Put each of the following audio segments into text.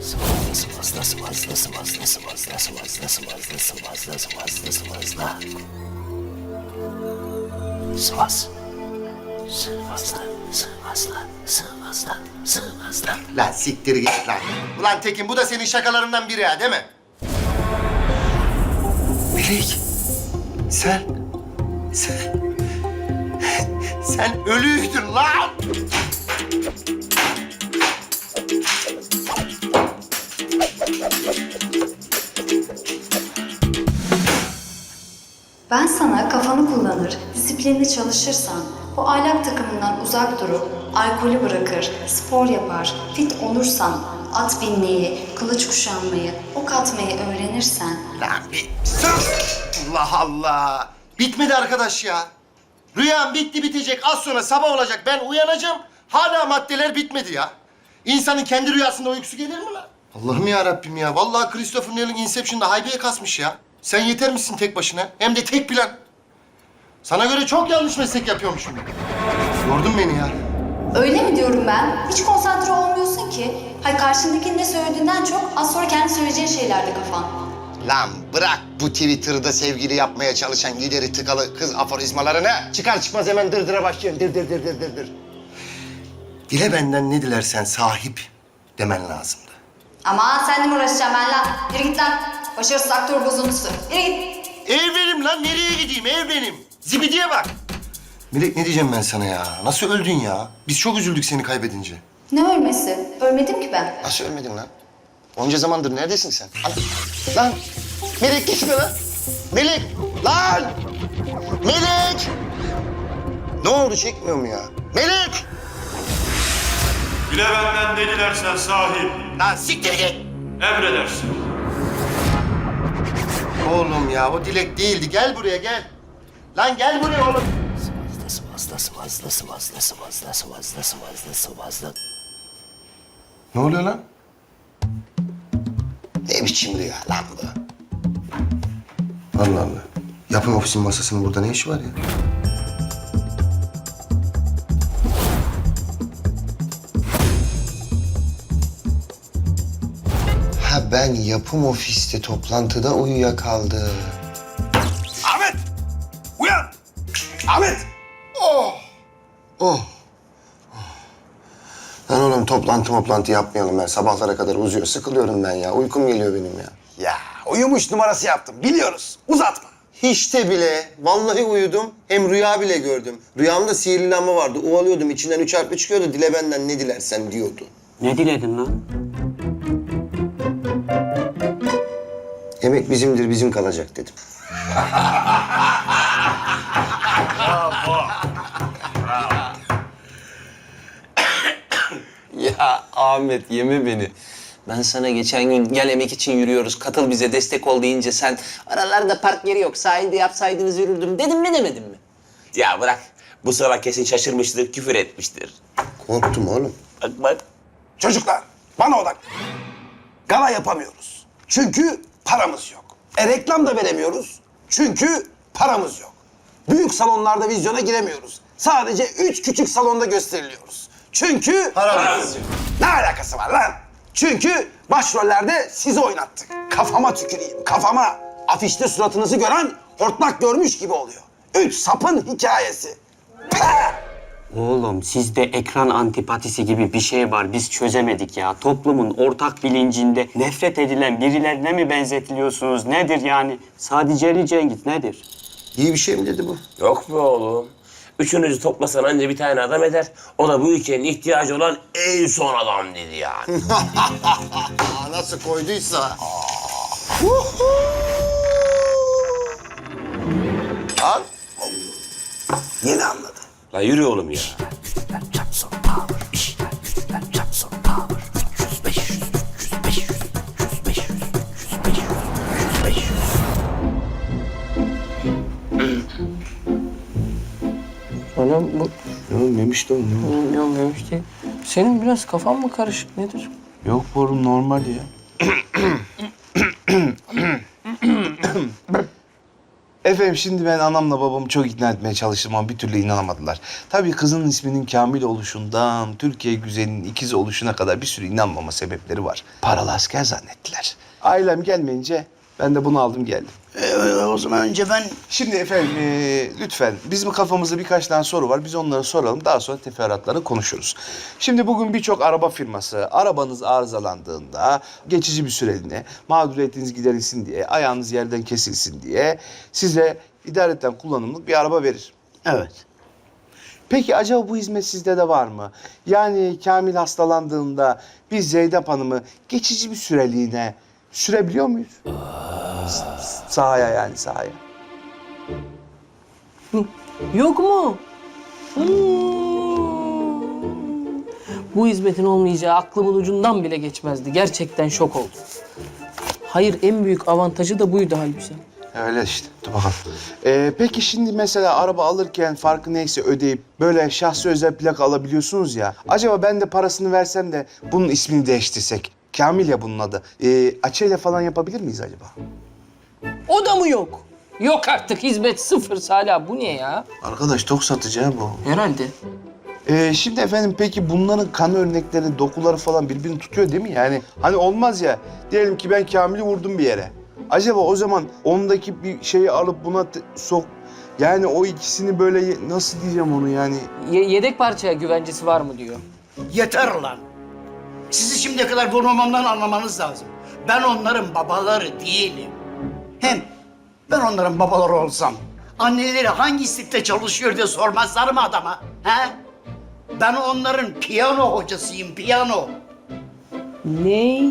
Sıvazla sıvazla sıvazla sıvazla sıvazla sıvazla sıvazla sıvazla sıvazla sıvazla. Sıvaz. Sıvazla sıvazla sıvazla sıvazla. Lan siktir git lan. Ulan Tekin bu da senin şakalarından biri ha değil mi? Melek. Sen. Sen. Sen ölüydün lan. Ben sana kafanı kullanır, disiplinli çalışırsan, bu ahlak takımından uzak durup, alkolü bırakır, spor yapar, fit olursan, at binmeyi, kılıç kuşanmayı, ok atmayı öğrenirsen, Lan bir sus. Allah Allah. Bitmedi arkadaş ya. Rüyam bitti bitecek. Az sonra sabah olacak. Ben uyanacağım. Hala maddeler bitmedi ya. İnsanın kendi rüyasında uykusu gelir mi lan? Allah'ım ya Rabbim ya. Vallahi Christopher Nolan Inception'da haybeye kasmış ya. Sen yeter misin tek başına? Hem de tek plan. Sana göre çok yanlış meslek yapıyormuşum. Yordun beni ya. Öyle mi diyorum ben? Hiç konsantre olmuyorsun ki. Hay karşındakinin ne söylediğinden çok az sonra kendi söyleyeceğin şeylerde kafan. Lan bırak bu Twitter'da sevgili yapmaya çalışan lideri tıkalı kız aforizmalarını. Çıkar çıkmaz hemen dırdıra başlıyorsun. Dır dır dır dır dır dır. Dile benden ne dilersen sahip demen lazımdı. Ama seninle mi uğraşacağım ben lan? Yürü git lan. Başarısız aktör bozuntusu. Yürü git. Ev benim lan nereye gideyim ev benim. Zibidiye bak. Melek ne diyeceğim ben sana ya? Nasıl öldün ya? Biz çok üzüldük seni kaybedince. Ne ölmesi? Ölmedim ki ben. Nasıl ölmedin lan? Onca zamandır neredesin sen? Lan Melek gitme lan. Melek lan. Melek. Ne oldu çekmiyor mu ya? Melek. Bile benden ne dilersen sahip, Lan siktir git. emredersin. Oğlum ya o dilek değildi. Gel buraya gel. Lan gel buraya oğlum. Sıvazla sıvazla sıvazla sıvazla sıvazla sıvazla sıvazla. Ne oluyor lan? Ne biçim rüya lan bu? Allah Allah. Yapım ofisin masasının burada ne işi var ya? Ben yapım ofiste toplantıda uyuyakaldım. Ahmet! Uyan! Ahmet! Oh. Lan oğlum toplantı toplantı yapmayalım ben. Sabahlara kadar uzuyor. Sıkılıyorum ben ya. Uykum geliyor benim ya. Ya uyumuş numarası yaptım biliyoruz. Uzatma. Hiç de bile. Vallahi uyudum. Hem rüya bile gördüm. Rüyamda sihirli lamba vardı. Ovalıyordum. içinden üç harfli çıkıyordu. Dile benden ne dilersen diyordu. Ne diledin lan? Emek bizimdir, bizim kalacak dedim. Ya Ahmet yeme beni. Ben sana geçen gün gel emek için yürüyoruz, katıl bize destek ol deyince sen aralarda park yeri yok, sahilde yapsaydınız yürürdüm dedim mi demedim mi? Ya bırak. Bu sıra kesin şaşırmıştır, küfür etmiştir. Korktum oğlum. Bak bak. Çocuklar bana odak. Gala yapamıyoruz. Çünkü paramız yok. E reklam da veremiyoruz. Çünkü paramız yok. Büyük salonlarda vizyona giremiyoruz. Sadece üç küçük salonda gösteriliyoruz. Çünkü... Paramız yok. Ne alakası var lan? Çünkü başrollerde sizi oynattık. Kafama tüküreyim, kafama. Afişte suratınızı gören hortlak görmüş gibi oluyor. Üç sapın hikayesi. Pah! Oğlum sizde ekran antipatisi gibi bir şey var. Biz çözemedik ya. Toplumun ortak bilincinde nefret edilen birilerine mi benzetiliyorsunuz? Nedir yani? Sadece Ali Cengiz nedir? İyi bir şey mi dedi bu? Yok be oğlum. Üçünüzü toplasan anca bir tane adam eder. O da bu ülkenin ihtiyacı olan en son adam dedi yani. Aa, nasıl koyduysa. Al. Yeni anladı. La yürü oğlum ya. Anam bu Ne oğlum yemiş ne oğlum? bilmiyorum. Senin biraz kafan mı karışık nedir? Yok bu oğlum normal ya. Efendim şimdi ben anamla babamı çok ikna etmeye çalıştım ama bir türlü inanamadılar. Tabii kızın isminin Kamil oluşundan Türkiye güzelinin ikizi oluşuna kadar bir sürü inanmama sebepleri var. Paralı asker zannettiler. Ailem gelmeyince ben de bunu aldım geldim. Ee, o zaman önce ben Şimdi efendim eee, lütfen bizim kafamızda birkaç tane soru var. Biz onları soralım. Daha sonra teferruatları konuşuruz. Şimdi bugün birçok araba firması arabanız arızalandığında geçici bir süreliğine mağduriyetiniz giderilsin diye, ayağınız yerden kesilsin diye size idareten kullanımlık bir araba verir. evet. Peki acaba bu hizmet sizde de var mı? Yani Kamil hastalandığında biz Zeynep Hanım'ı geçici bir süreliğine sürebiliyor muyuz? Sahaya yani sahaya. Yok mu? Hmm. Bu hizmetin olmayacağı aklımın ucundan bile geçmezdi. Gerçekten şok oldum. Hayır en büyük avantajı da buydu halbuki. Öyle işte. Dur bakalım. Ee, peki şimdi mesela araba alırken farkı neyse ödeyip böyle şahsi özel plaka alabiliyorsunuz ya. Acaba ben de parasını versem de bunun ismini değiştirsek. Kamil ya bunun adı. Ee, açıyla falan yapabilir miyiz acaba? O da mı yok? Yok artık hizmet sıfır Salih bu ne ya? Arkadaş tok satıcı ha bu. Herhalde. Ee, şimdi efendim peki bunların kan örnekleri, dokuları falan birbirini tutuyor değil mi? Yani hani olmaz ya. Diyelim ki ben Kamil'i vurdum bir yere. Acaba o zaman ondaki bir şeyi alıp buna sok... Yani o ikisini böyle nasıl diyeceğim onu yani? Ye- yedek parçaya güvencesi var mı diyor. Yeter ulan. Sizi şimdiye kadar vurmamamdan anlamanız lazım. Ben onların babaları değilim. Hem ben onların babaları olsam anneleri hangi istikte çalışıyor diye sormazlar mı adama? He? Ben onların piyano hocasıyım, piyano. Ne?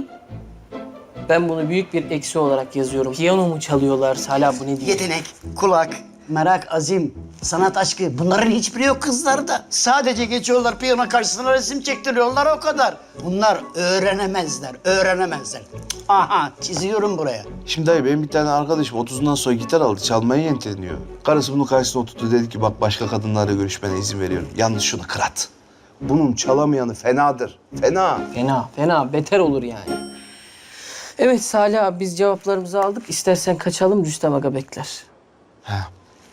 Ben bunu büyük bir eksi olarak yazıyorum. Piyano mu çalıyorlar Salih bu ne diyor? Yetenek, kulak, merak, azim, sanat aşkı bunların hiçbiri yok kızlarda. Sadece geçiyorlar piyano karşısına resim çektiriyorlar o kadar. Bunlar öğrenemezler, öğrenemezler. Aha çiziyorum buraya. Şimdi dayı benim bir tane arkadaşım 30'undan sonra gitar aldı. Çalmaya yentileniyor. Karısı bunun karşısına oturttu. Dedi ki bak başka kadınlarla görüşmene izin veriyorum. Yalnız şunu kırat. Bunun çalamayanı fenadır. Fena. Fena, fena. Beter olur yani. Evet Salih abi biz cevaplarımızı aldık. İstersen kaçalım Rüstem Aga bekler.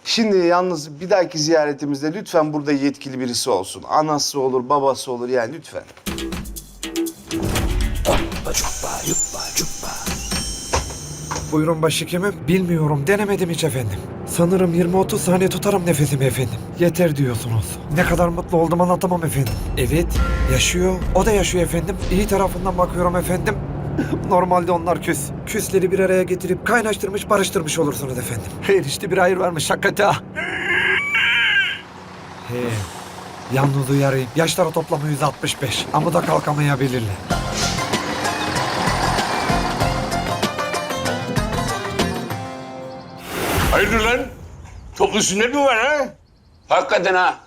Şimdi yalnız bir dahaki ziyaretimizde lütfen burada yetkili birisi olsun. Anası olur, babası olur yani lütfen. Buyurun başhekimim. Bilmiyorum, denemedim hiç efendim. Sanırım 20-30 saniye tutarım nefesimi efendim. Yeter diyorsunuz. Ne kadar mutlu oldum anlatamam efendim. Evet, yaşıyor. O da yaşıyor efendim. İyi tarafından bakıyorum efendim. Normalde onlar küs. Küsleri bir araya getirip kaynaştırmış, barıştırmış olursunuz efendim. Hayır işte bir hayır varmış hakikaten. ha. He. Yalnız uyarayım. Yaşları toplamı 165. Ama da kalkamayabilirler. Hayırdır lan? Toplu sünnet mi var ha? Hakikaten ha.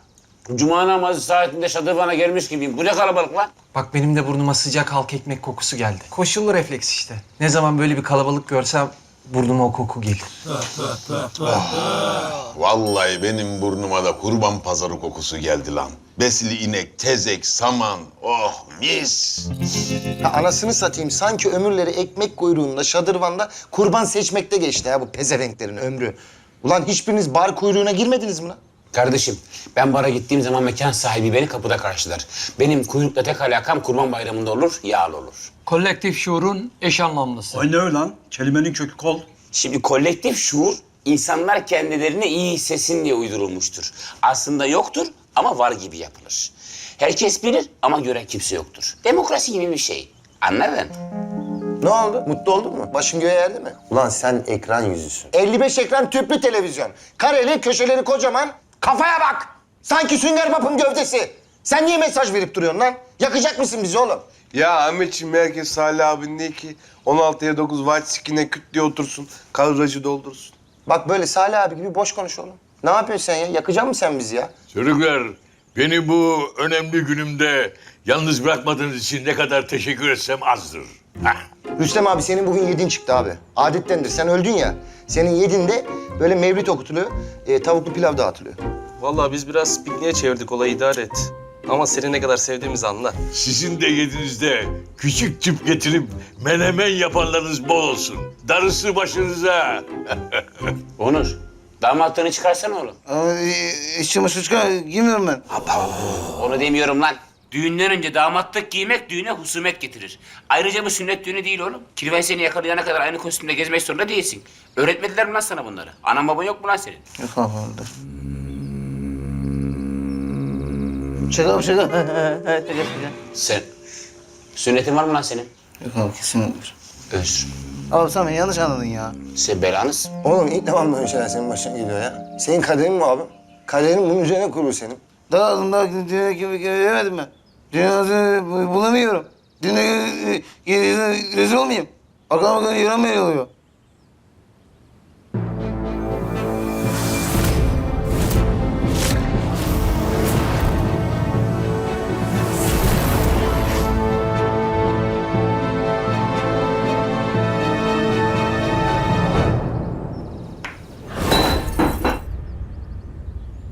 Cuma namazı saatinde şadırvana gelmiş gibiyim. Bu ne kalabalık lan? Bak benim de burnuma sıcak halk ekmek kokusu geldi. Koşullu refleks işte. Ne zaman böyle bir kalabalık görsem burnuma o koku gelir. Vallahi benim burnuma da kurban pazarı kokusu geldi lan. Besli inek, tezek, saman. Oh mis. Ya anasını satayım sanki ömürleri ekmek kuyruğunda, şadırvanda kurban seçmekte geçti ya bu pezevenklerin ömrü. Ulan hiçbiriniz bar kuyruğuna girmediniz mi lan? Kardeşim ben bara gittiğim zaman mekan sahibi beni kapıda karşılar. Benim kuyrukla tek alakam kurban bayramında olur, yağlı olur. Kolektif şuurun eş anlamlısı. Ay ne öyle lan? Kelimenin kökü kol. Şimdi kolektif şuur insanlar kendilerini iyi hissetsin diye uydurulmuştur. Aslında yoktur ama var gibi yapılır. Herkes bilir ama gören kimse yoktur. Demokrasi gibi bir şey. Anladın? Ne oldu? Mutlu oldun mu? Başın göğe erdi mi? Ulan sen ekran yüzüsün. 55 ekran tüplü televizyon. Kareli, köşeleri kocaman. Kafaya bak! Sanki sünger bapın gövdesi. Sen niye mesaj verip duruyorsun lan? Yakacak mısın bizi oğlum? Ya Ahmetciğim herkes Salih abin değil ki 16'ya 9 white skin'e küt diye otursun. Kavracı doldursun. Bak böyle Salih abi gibi boş konuş oğlum. Ne yapıyorsun sen ya? Yakacak mısın sen bizi ya? Çocuklar, beni bu önemli günümde yalnız bırakmadığınız için ne kadar teşekkür etsem azdır. Hah. Rüstem abi senin bugün yedin çıktı abi. Adettendir. Sen öldün ya. Senin yedinde böyle mevlid okutuluyor. e, tavuklu pilav dağıtılıyor. Vallahi biz biraz pikniğe çevirdik olayı idare et. Ama seni ne kadar sevdiğimizi anla. Sizin de yedinizde küçük tüp getirip menemen yapanlarınız bol olsun. Darısı başınıza. Onur, Damatlığını çıkarsana oğlum. İç çamaşır çıkar, giymiyorum ben. Onu demiyorum lan. Düğünden önce damatlık giymek düğüne husumet getirir. Ayrıca bu sünnet düğünü değil oğlum. Kirven seni yakalayana kadar aynı kostümde gezmek zorunda değilsin. Öğretmediler mi lan sana bunları? Anan baban yok mu lan senin? Yok abi Şaka şaka. Sen... Sünnetin var mı lan senin? Yok abi kesin olur. Özür. Abi sen beni yanlış anladın ya. Sen belanız. Oğlum ilk defa mı böyle şeyler senin başına geliyor ya? Senin kaderin mi abi? Kaderin bunun üzerine kurulu senin. Daha adım daha düğüne gibi gelemedim ben. Düğüne bulamıyorum. Düğüne rezil olmayayım. Arkama yürüyen böyle oluyor.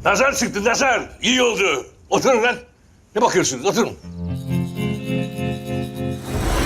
Nazar çıktı nazar. İyi oldu. Oturun lan. Ne bakıyorsunuz? Oturun.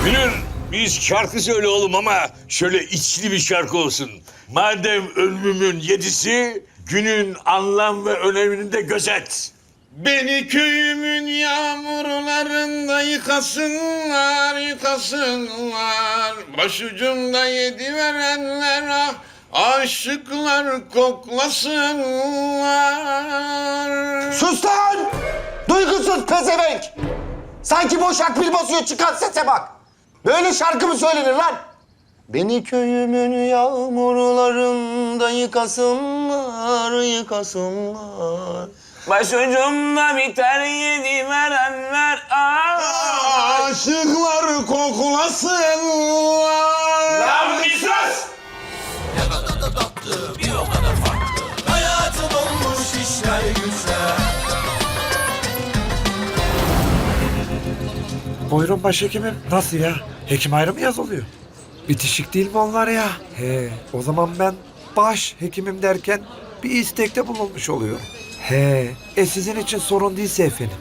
Münir biz şarkı söyle oğlum ama şöyle içli bir şarkı olsun. Madem ölümümün yedisi günün anlam ve önemini de gözet. Beni köyümün yağmurlarında yıkasınlar, yıkasınlar. Başucumda yedi verenler ah, aşıklar koklasınlar. Sus lan! Duygusuz pezevenk! Sanki boş akbil basıyor çıkan sese bak. Böyle şarkı mı söylenir lan? Beni köyümün yağmurlarında yıkasınlar, yıkasınlar. Başucumda biter yedi verenler. Aşıklar koklasınlar. Buyurun başhekimim. Nasıl ya? Hekim ayrı mı yazılıyor? Bitişik değil mi onlar ya? He, o zaman ben baş hekimim derken bir istekte bulunmuş oluyorum. He, e sizin için sorun değilse efendim.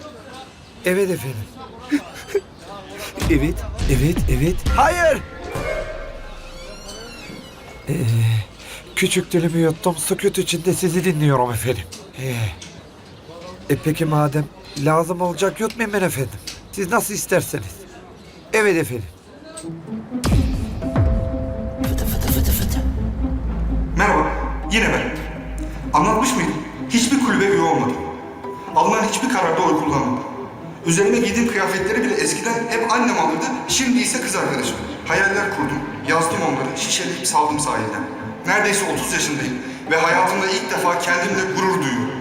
Evet efendim. evet, evet, evet. Hayır! Ee, küçük dilimi yuttum, sükut içinde sizi dinliyorum efendim. He. E peki madem lazım olacak yutmayayım ben efendim. Siz nasıl isterseniz. Evet efendim. Merhaba, yine ben. Anlatmış mıydım? Hiçbir kulübe üye olmadım. Alınan hiçbir kararda oy kullanmadım. Üzerime giydiğim kıyafetleri bile eskiden hep annem alırdı, şimdi ise kız arkadaşım. Hayaller kurdum, yazdım onları, şişeleyip saldım sahilden. Neredeyse 30 yaşındayım ve hayatımda ilk defa kendimle gurur duyuyorum.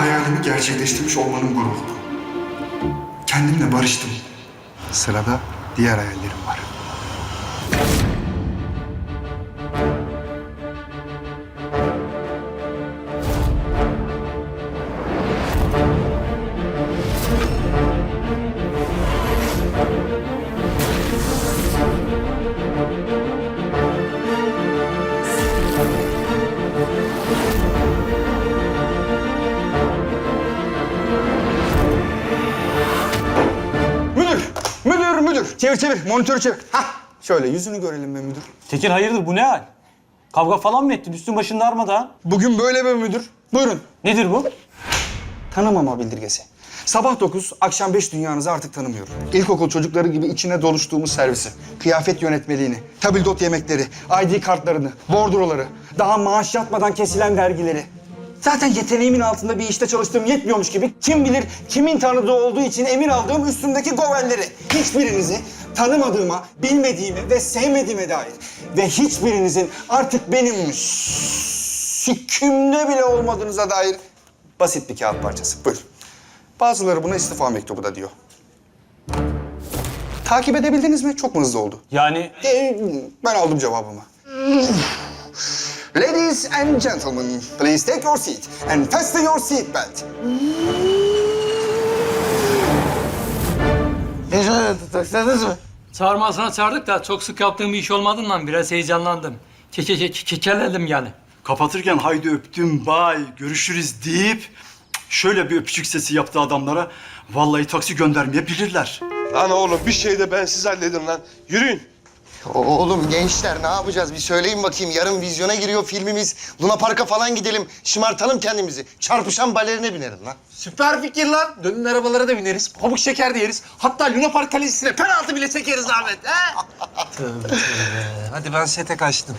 Hayalimi gerçekleştirmiş olmanın gururu. Kendimle barıştım. Sırada diğer hayallerim var. Müdür! Çevir çevir, monitörü çevir. Hah! Şöyle yüzünü görelim be müdür. Tekin hayırdır bu ne hal? Kavga falan mı ettin? Üstün başın darmadağın. Bugün böyle be müdür. Buyurun. Nedir bu? Tanımama bildirgesi. Sabah 9, akşam 5 dünyanızı artık tanımıyorum. İlkokul çocukları gibi içine doluştuğumuz servisi, kıyafet yönetmeliğini, tabildot yemekleri, ID kartlarını, bordroları, daha maaş yatmadan kesilen vergileri. Zaten yeteneğimin altında bir işte çalıştığım yetmiyormuş gibi kim bilir kimin tanıdığı olduğu için emir aldığım üstümdeki govelleri. Hiçbirinizi tanımadığıma, bilmediğime ve sevmediğime dair ve hiçbirinizin artık benim sikimde bile olmadığınıza dair basit bir kağıt parçası. Buyurun. Bazıları buna istifa mektubu da diyor. Takip edebildiniz mi? Çok mu hızlı oldu? Yani Ee, ben aldım cevabımı. Ladies and gentlemen, please take your seat and fasten your seat belt. Taksadınız mı? Çağırmasına çağırdık da çok sık yaptığım bir iş olmadığından biraz heyecanlandım. Ke ke ke kekelledim yani. kapatırken haydi öptüm bay görüşürüz deyip şöyle bir öpücük sesi yaptı adamlara. Vallahi taksi göndermeyebilirler. Lan oğlum bir şey de bensiz halledin lan. Yürüyün. Oğlum gençler ne yapacağız? Bir söyleyin bakayım. Yarın vizyona giriyor filmimiz. Luna Park'a falan gidelim. Şımartalım kendimizi. Çarpışan balerine binerim lan. Süper fikir lan. Dönün arabalara da bineriz. Pamuk şeker de yeriz. Hatta Luna Park kalesine penaltı bile çekeriz Ahmet. He? tövbe tövbe. Hadi ben sete kaçtım.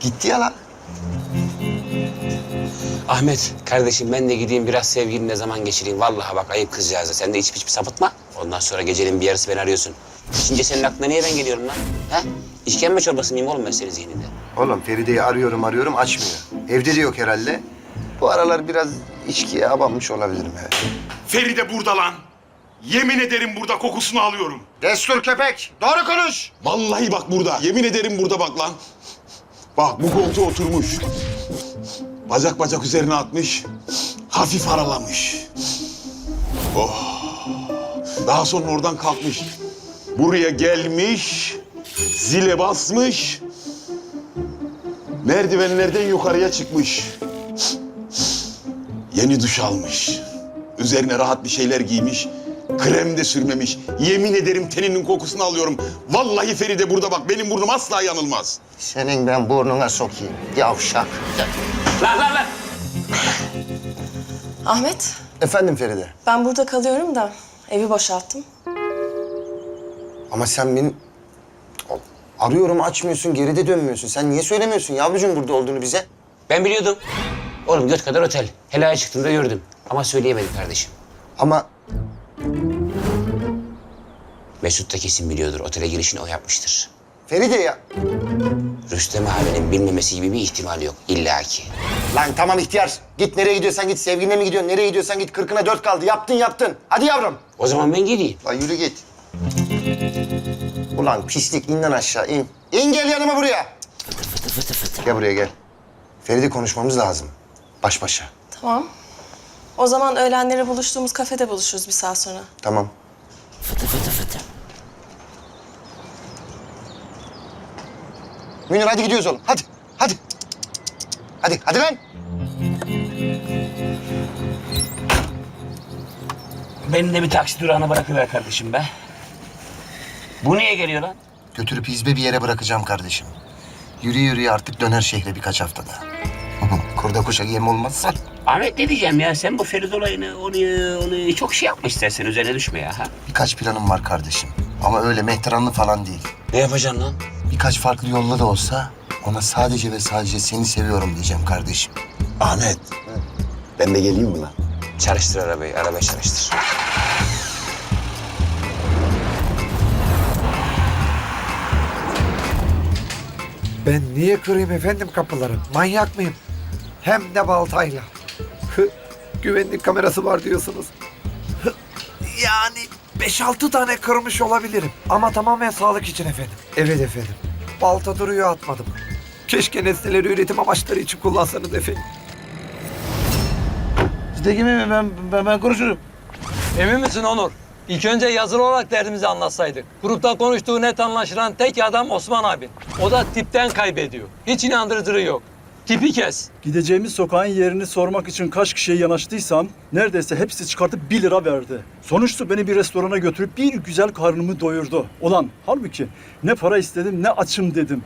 Gitti ya lan. Ahmet kardeşim ben de gideyim biraz sevgilinle zaman geçireyim. Vallahi bak ayıp kızcağıza. Sen de içip içip sapıtma. Ondan sonra gecenin bir yarısı beni arıyorsun. Şimdi senin aklına niye ben geliyorum lan? He? İşkembe çorbası mıyım oğlum ben senin zihninde? Oğlum Feride'yi arıyorum arıyorum açmıyor. Evde de yok herhalde. Bu aralar biraz içkiye abanmış olabilirim evet. Feride burada lan. Yemin ederim burada kokusunu alıyorum. Destur köpek. Doğru konuş. Vallahi bak burada. Yemin ederim burada bak lan. Bak bu koltuğa oturmuş. Bacak bacak üzerine atmış. Hafif aralamış. Oh. Daha sonra oradan kalkmış. Buraya gelmiş. Zile basmış. Merdivenlerden yukarıya çıkmış. Yeni duş almış. Üzerine rahat bir şeyler giymiş. Krem de sürmemiş. Yemin ederim teninin kokusunu alıyorum. Vallahi Feride burada bak. Benim burnum asla yanılmaz. Senin ben burnuna sokayım. Yavşak. Lan lan lan! Ahmet, Efendim Feride. ben burada kalıyorum da evi boşalttım. Ama sen beni... Arıyorum açmıyorsun, geri de dönmüyorsun. Sen niye söylemiyorsun yavrucuğum burada olduğunu bize? Ben biliyordum. Oğlum göt kadar otel. Helaya çıktığımda gördüm. Ama söyleyemedim kardeşim. Ama Mesut da kesin biliyordur. Otele girişini o yapmıştır. Feride ya. Rüstem abinin bilmemesi gibi bir ihtimal yok. İlla ki. Lan tamam ihtiyar. Git nereye gidiyorsan git. Sevgiline mi gidiyorsun? Nereye gidiyorsan git. Kırkına dört kaldı. Yaptın yaptın. Hadi yavrum. O zaman ben gideyim. Lan yürü git. Ulan pislik in lan aşağı in. İn gel yanıma buraya. Gel buraya gel. Feride konuşmamız lazım. Baş başa. Tamam. O zaman öğlenleri buluştuğumuz kafede buluşuruz bir saat sonra. Tamam. Münir hadi gidiyoruz oğlum. Hadi. Hadi. Hadi. Hadi lan. Beni de bir taksi durağına bırakıver kardeşim be. Bu niye geliyor lan? Götürüp hizbe bir yere bırakacağım kardeşim. Yürü yürü artık döner şehre birkaç haftada. Kurda kuşa yem olmazsa. Ahmet ne diyeceğim ya? Sen bu Ferit olayını, onu, onu çok şey yapma istersen. Üzerine düşme ya. Ha? Birkaç planım var kardeşim. Ama öyle mehteranlı falan değil. Ne yapacaksın lan? Birkaç farklı yolla da olsa ona sadece ve sadece seni seviyorum diyeceğim kardeşim. Ahmet. Ben de geleyim mi lan? Çalıştır arabayı, arabayı çalıştır. Ben niye kırayım efendim kapıları? Manyak mıyım? Hem de baltayla. Hı, Güvenlik kamerası var diyorsunuz. Hı, Yani beş altı tane kırmış olabilirim. Ama tamamen sağlık için efendim. Evet efendim. Balta duruyor atmadım. Keşke nesneleri üretim amaçları için kullansanız efendim. Sizdeki mi? Ben, ben, ben konuşurum. Emin misin Onur? İlk önce yazılı olarak derdimizi anlatsaydık. Grupta konuştuğu net anlaşılan tek adam Osman abi. O da tipten kaybediyor. Hiç inandırıcılığı yok. Tipi kes. Gideceğimiz sokağın yerini sormak için kaç kişiye yanaştıysam neredeyse hepsi çıkartıp bir lira verdi. Sonuçta beni bir restorana götürüp bir güzel karnımı doyurdu. Ulan halbuki ne para istedim ne açım dedim.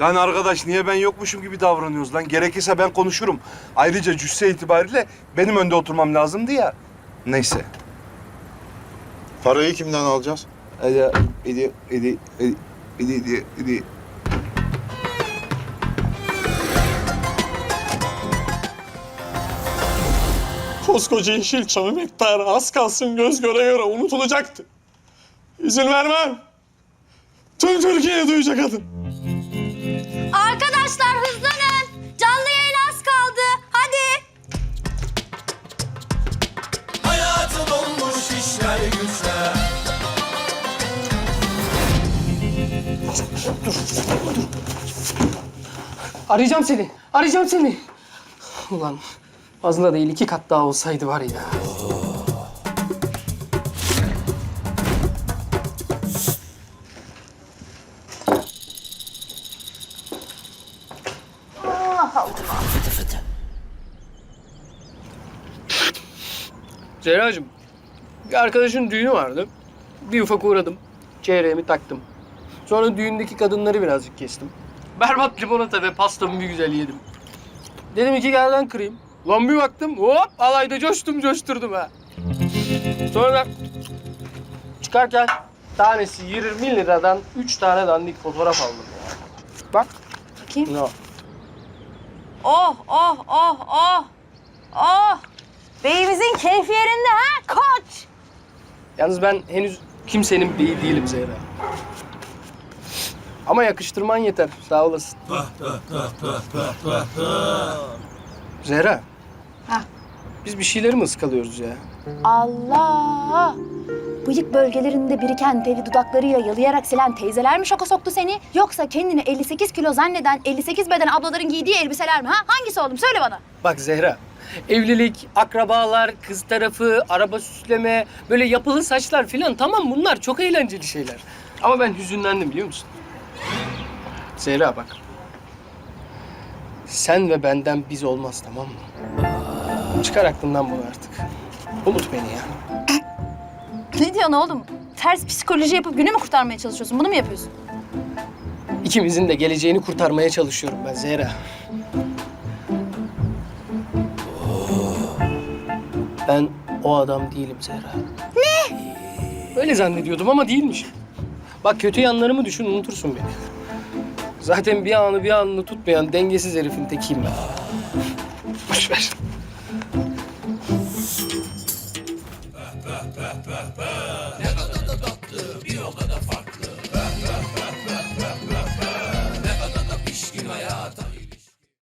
Lan arkadaş niye ben yokmuşum gibi davranıyoruz lan? Gerekirse ben konuşurum. Ayrıca cüsse itibariyle benim önde oturmam lazımdı ya. Neyse. Parayı kimden alacağız? Hadi, hadi, hadi, hadi, hadi, hadi, Koskoca Yeşilçam emektarı az kalsın göz göre göre unutulacaktı. İzin vermem. Tüm Türkiye duyacak adın. Arkadaşlar hızlanın. Canlı yayın az kaldı. Hadi. Arayacağım seni. Arayacağım seni. Ulan fazla değil iki kat daha olsaydı var ya. Zehracığım, bir arkadaşın düğünü vardı. Bir ufak uğradım. Çeyreğimi taktım. Sonra düğündeki kadınları birazcık kestim. Berbat limonata ve pastamı bir güzel yedim. Dedim iki gerden kırayım. Lan bir baktım hop alayda coştum coşturdum ha. Sonra çıkarken tanesi 20 liradan 3 tane dandik fotoğraf aldım ya. Bak. Bakayım. No. Oh oh oh oh. Oh. Beyimizin keyfi yerinde ha koç. Yalnız ben henüz kimsenin beyi değilim Zehra. Ama yakıştırman yeter. Sağ olasın. Zehra. Ha. Biz bir şeyleri mi ıskalıyoruz ya? Allah. Bıyık bölgelerinde biriken teri dudaklarıyla yalayarak silen teyzeler mi şoka soktu seni? Yoksa kendini 58 kilo zanneden 58 beden ablaların giydiği elbiseler mi ha? Hangisi oğlum söyle bana. Bak Zehra. Evlilik, akrabalar, kız tarafı, araba süsleme, böyle yapılı saçlar filan tamam bunlar çok eğlenceli şeyler. Ama ben hüzünlendim biliyor musun? Zehra bak. Sen ve benden biz olmaz tamam mı? Çıkar aklından bunu artık. Unut beni ya. Ne diyorsun oğlum? Ters psikoloji yapıp günü mü kurtarmaya çalışıyorsun? Bunu mu yapıyorsun? İkimizin de geleceğini kurtarmaya çalışıyorum ben Zehra. Ben o adam değilim Zehra. Ne? Öyle zannediyordum ama değilmişim. Bak kötü yanlarımı düşün unutursun beni. Zaten bir anı bir anını tutmayan dengesiz herifin tekiyim ben. Boş ver.